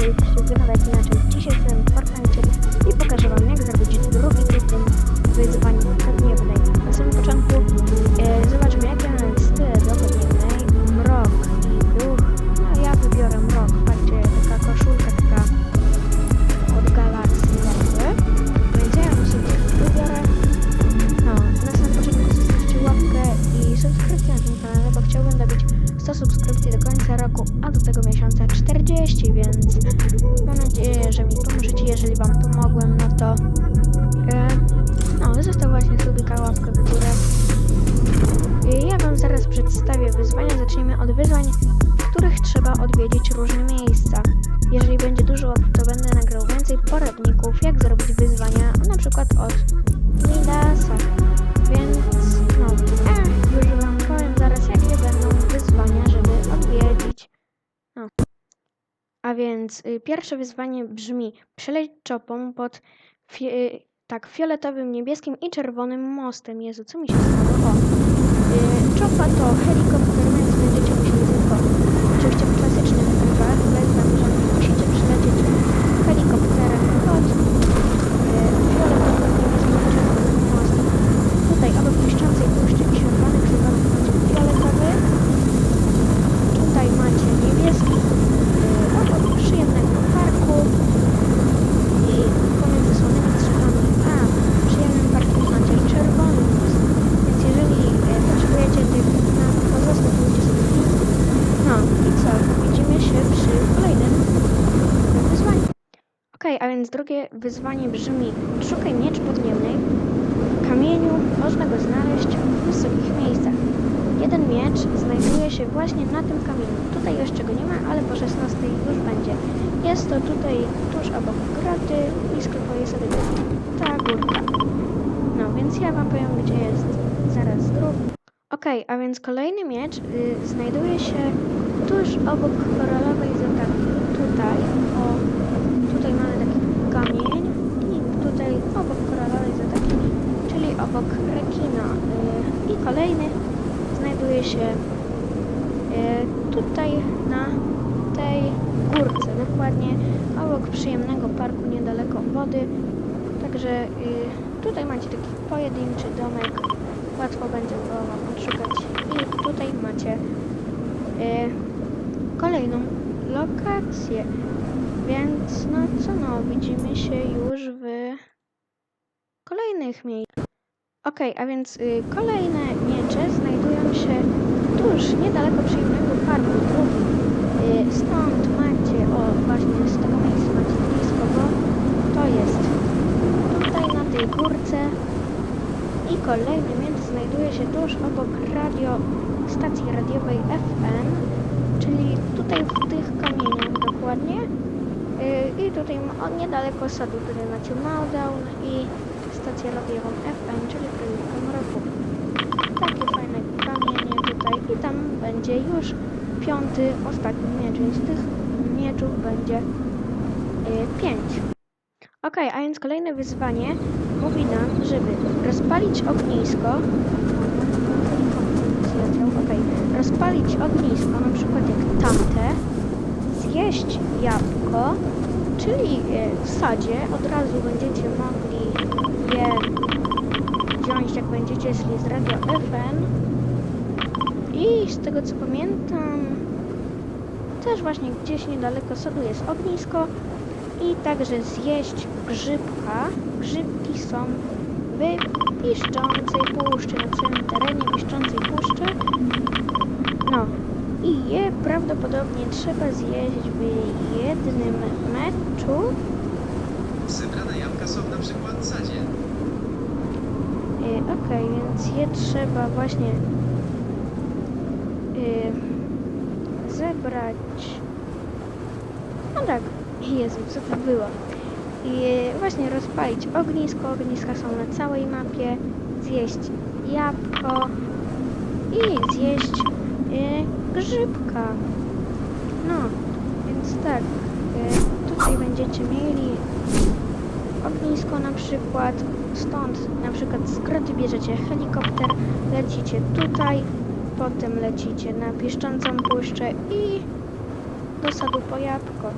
to jesteście wy nawet inaczej. Dzisiaj jestem w Fortnite i pokażę wam jak zrobić drugi tryb w tym wyzwaniu. Tak nie wydaje. Na samym początku e, zobaczmy jakie mamy styl do podniebnej. Mrok i duch. No ja wybiorę mrok. Patrzcie, taka koszulka taka od galakcji jakby. Więc ja ją sobie wybiorę. No, na samym początku zostawcie łapkę i subskrypcję na tym kanale, bo chciałbym dobić 100 subskrypcji do końca roku, a do tego miesiąca 40, więc mam nadzieję, że mi pomożecie. Jeżeli Wam pomogłem, no to e, no, zostaw właśnie subika, łapkę w górę. I ja Wam zaraz przedstawię wyzwania. Zacznijmy od wyzwań, w których trzeba odwiedzić różne miejsca. Jeżeli będzie dużo to będę nagrał więcej poradników, więc y, pierwsze wyzwanie brzmi przeleć czopą pod fi- y, tak, fioletowym, niebieskim i czerwonym mostem. Jezu, co mi się stało? Y, czopa to helikopter, więc będziecie musieli tylko oczywiście w klasycznych trybach, bez zamierzenia musicie przylecieć helikopterem pod y, fioletowym, niebieskim i czerwonym mostem. Tutaj obok błyszczącej puszczy i świetlanych przypadek macie fioletowy. Tutaj macie niebieski yy, obok przyjemnego parku. I pomiędzy słonymi drzewami a przyjemnym parkiem macie czerwony most. Więc jeżeli yy, potrzebujecie tych na pozostać, możecie sobie link. No i co? Widzimy się przy kolejnym wyzwaniu. Okej, a więc drugie wyzwanie brzmi Szukaj miecz podniebnej kamieniu można go znaleźć w wysokich miejscach. Jeden miecz znajduje się właśnie na tym kamieniu. Tutaj jeszcze go nie ma, ale po 16 już będzie. Jest to tutaj tuż obok groty, blisko twojej sobie ta górka. No, więc ja wam powiem, gdzie jest zaraz druk. Okej, a więc kolejny miecz y, znajduje się tuż obok koralowej zatoki. Tutaj, o, tutaj mamy taki kamień i tutaj obok koralowej zatoki czyli obok rekina. Y, I kolejny znajduje się y, tutaj na tej górce, dokładnie obok przyjemnego parku niedaleko wody. Także y, tutaj macie taki pojedynczy domek, łatwo będzie go wam odszukać. I tutaj macie kolejną lokację. Więc no co no, widzimy się już w kolejnych miejscach. Okej, a więc y, kolejne miecze znajdują się tuż, niedaleko przyjemnego parku. Y, stąd macie, o właśnie z tego miejsca macie blisko, bo to jest tutaj na tej górce. I kolejny miecz znajduje się tuż obok radio, stacji radiowej FN, czyli tutaj w tych kamieniach dokładnie. Y, I tutaj o, niedaleko sadu, tutaj macie Małdown i stację radiową FM, czyli Królówkę Mroku. Takie fajne kamienie tutaj i tam będzie już piąty, ostatni miecz, więc tych mieczów będzie y, pięć. Ok, a więc kolejne wyzwanie mówi nam, żeby rozpalić ognisko. Ok, rozpalić ognisko, na przykład jak tamte, zjeść jabłko, czyli y, w sadzie od razu będziecie mogli je wziąć, jak będziecie szli z radio FN. I z tego co pamiętam, też właśnie gdzieś niedaleko sadu jest ognisko i także zjeść grzybka. Grzybki są w piszczącej puszczy, na całym terenie piszczącej puszczy. No i je prawdopodobnie trzeba zjeść w jednym meczu. Zebrane jabłka są na przykład sadzie. Y, Okej, więc je trzeba właśnie y, zebrać. No tak, Jezu, co to było? I y, właśnie rozpalić ognisko. Ogniska są na całej mapie. Zjeść jabłko i zjeść y, grzybka. No, więc tak, tutaj będziecie mieli ognisko na przykład, stąd na przykład z groty bierzecie helikopter, lecicie tutaj, potem lecicie na piszczącą puszczę i do sadu po jabłko.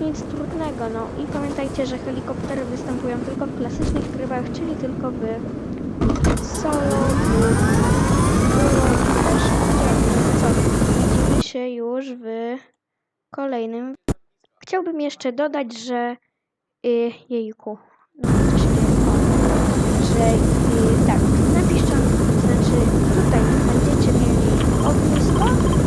nic trudnego, no i pamiętajcie, że helikoptery występują tylko w klasycznych trybach, czyli tylko w solo, co, widzimy się już w kolejnym. Chciałbym jeszcze dodać, że y, jejku, no co się dzieje? O, że y, tak, napiszcie, znaczy tutaj będziecie mieli ognisko,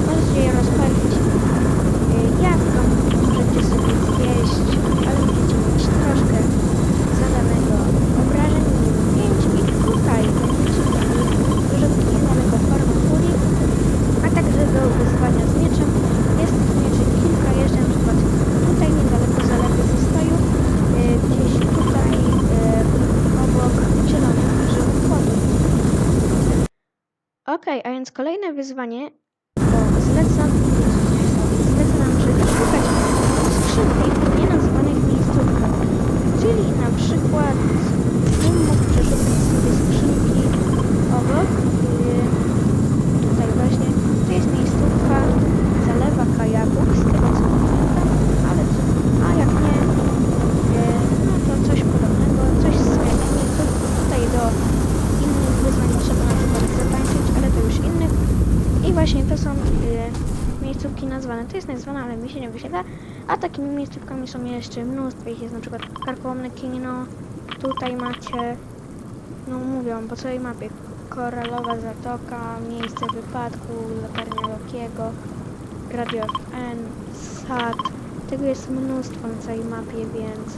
możecie je rozpalić y, jabłko, możecie sobie zjeść, ale będziecie mieć troszkę zadanego obrażeń, minus 5 i tutaj będziecie mieli dużo niedaleko formę kuli, a także do wyzwania z mieczem. Jest tych mieczy kilka, jeszcze na przykład tutaj niedaleko zalewy zostaju, y, gdzieś tutaj y, obok zielonych żyłów wody. Okej, a więc kolejne wyzwanie, bo zleca, zleca nam szukać skrzynki w miejscówkach. Czyli na przykład bym mógł przeszukać sobie skrzynki obok. Yy, tutaj właśnie, to jest miejscówka zalewa kajaków, z tego co pamiętam, ale co, a jak nie, yy, no to coś podobnego, coś z kajakami, to tutaj do innych wyzwań trzeba na przykład zatańczyć, ale to już innych. I właśnie to są y, miejscówki nazwane. To jest wyświetla. A takimi miejscówkami są jeszcze mnóstwo. Ich jest na przykład karkołomne kino. Tutaj macie, no mówią, po całej mapie. Koralowa Zatoka, miejsce wypadku, latarnia Lokiego, Radio FN, SAT. Tego jest mnóstwo na całej mapie, więc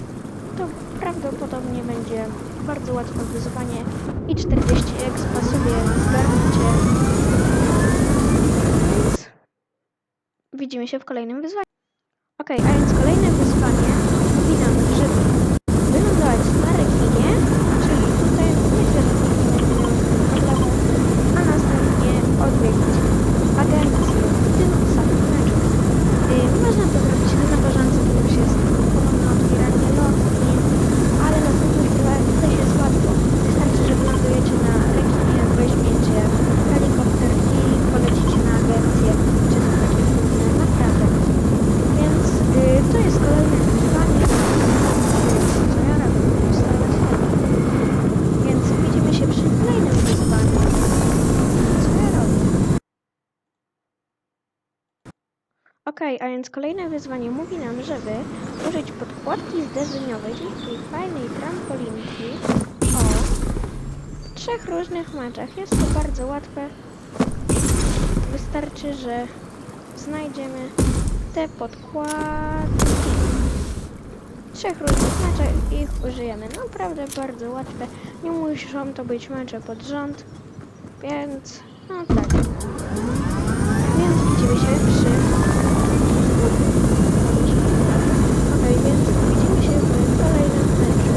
to prawdopodobnie będzie bardzo łatwe wyzwanie i 40 expa sobie zgarniecie. Widzimy się w kolejnym wyzwaniu. Ok, a więc kolejne Okej, a więc kolejne wyzwanie mówi nam, żeby użyć podkładki zderzeniowej, czyli takiej fajnej trampolinki o trzech różnych meczach. Jest to bardzo łatwe. Wystarczy, że znajdziemy te podkładki. Trzech różnych meczach i ich użyjemy. Naprawdę bardzo łatwe. Nie muszą to być mecze pod rząd, więc no tak. Więc widzimy się przy Okej, więc widzimy się w kolejnym meczu.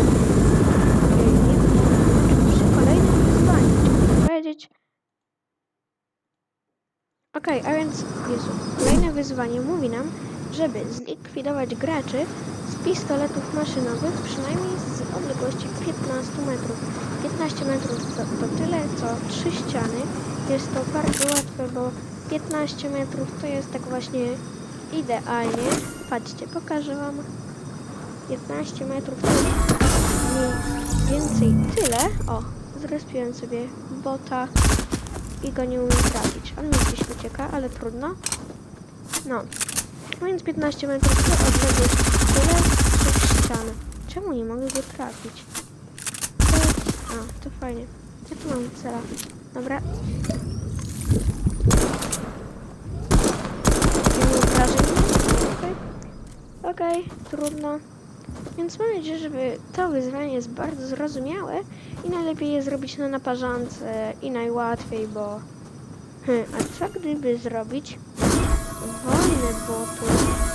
Okej, nie w kolejnym meczu, przy kolejnym wyzwaniu. Chciałbym powiedzieć. Okej, a więc Jezu, kolejne wyzwanie mówi nam, żeby zlikwidować graczy z pistoletów maszynowych przynajmniej z odległości 15 metrów. 15 metrów to, to tyle, co trzy ściany. Jest to bardzo łatwe, bo 15 metrów to jest tak właśnie idealnie. Patrzcie, pokażę Wam. 15 metrów to mniej więcej tyle. O, zrespiłem sobie bota i go nie umiem trafić. On mi gdzieś ucieka, ale trudno. No, więc 15 metrów to odległość tyle z ściany. Czemu nie mogę go trafić? To. A, to fajnie. Ja tu mam cela. Dobra. Okej. Okej, trudno. Więc mam nadzieję, żeby to wyzwanie jest bardzo zrozumiałe i najlepiej je zrobić na naparzance i najłatwiej, bo... Hmm, a co gdyby zrobić wojnę botów?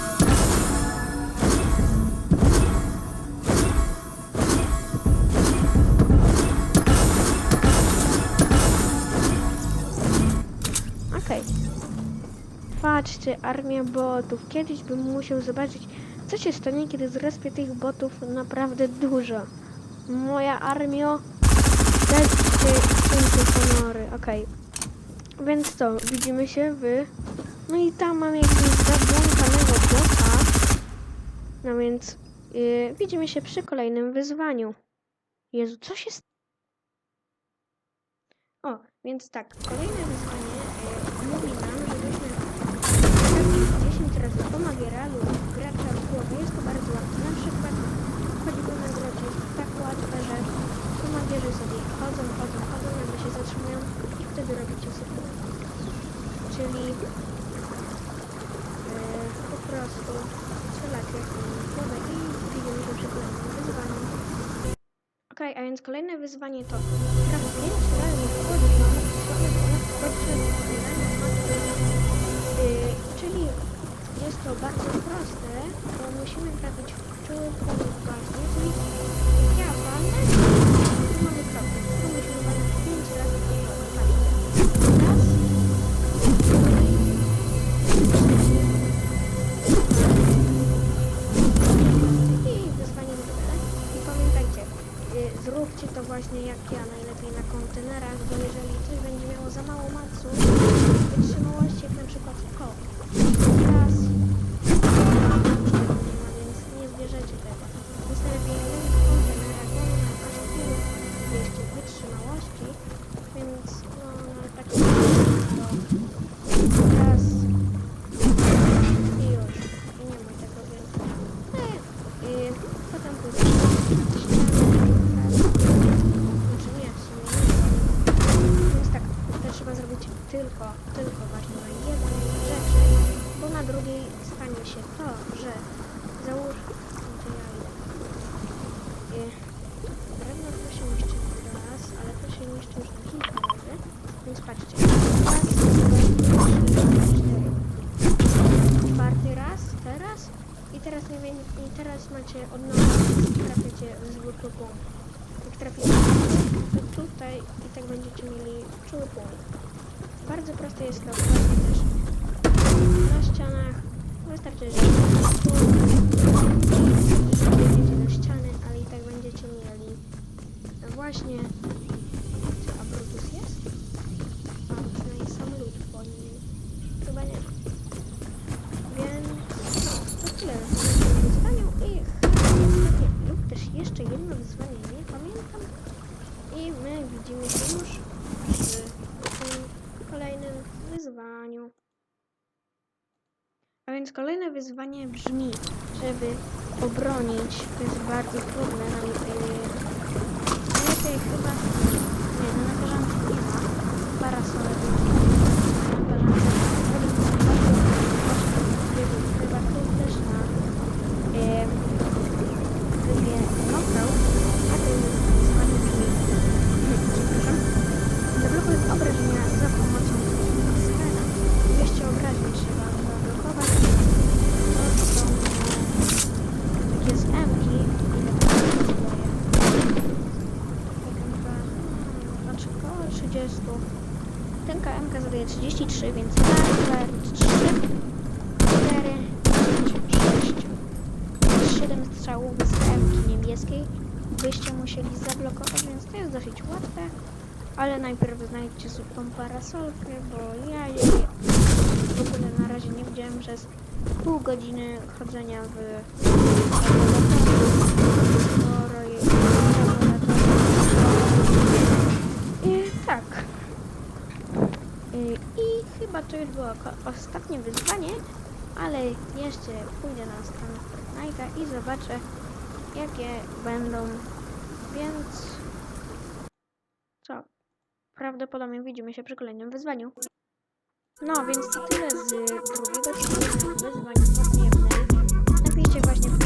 Okej. Patrzcie, armia botów. Kiedyś bym musiał zobaczyć, co się stanie, kiedy zrespię tych botów naprawdę dużo. Moja armio, dajcie święte honory. Okej. Więc to, widzimy się w... No i tam mam jakiegoś zabłąkanego bota. No więc yy, widzimy się przy kolejnym wyzwaniu. Jezu, co się... st- O, więc tak, kolejne wyzwanie yy, mówi nam, żebyśmy trafić 10 razy po magieralu gracza w głowę. Jest to bardzo łatwe. Na przykład choćby na drodze jest tak łatwe, że pomagierzy sobie chodzą, chodzą, chodzą, nagle się zatrzymują i wtedy robicie sobie. Czyli yy, prostu strzelacie w głowę i widzimy się przy kolejnym wyzwaniu. Okej, a więc kolejne wyzwanie to traf 5 razy w poziom podczas zbierania. Yy, czyli jest to bardzo proste, bo musimy trafić w czuły punkt właśnie, czyli ja walnę, to mamy kropkę. Musimy właśnie jak ja, najlepiej na kontenerach, bo jeżeli coś będzie miało za mało macu, kolejne wyzwanie brzmi, żeby obronić, to jest bardzo trudne, najlepiej, najlepiej chyba, nie, no na korzance nie ma, Ten KMK zadaje 33, więc raz, dwa, trzy, cztery, pięć, sześć. 7 strzałów z M-ki niebieskiej byście musieli zablokować, więc to jest dosyć łatwe. Ale najpierw znajdźcie sobie tą parasolkę, bo ja jej w ogóle na razie nie widziałem przez pół godziny chodzenia w ostatnie wyzwanie, ale jeszcze pójdę na stronę Fortnite'a i zobaczę jakie będą, więc co? Prawdopodobnie widzimy się przy kolejnym wyzwaniu. No, więc to tyle z drugiego tygodnia wyzwań podniebnej. Napiszcie właśnie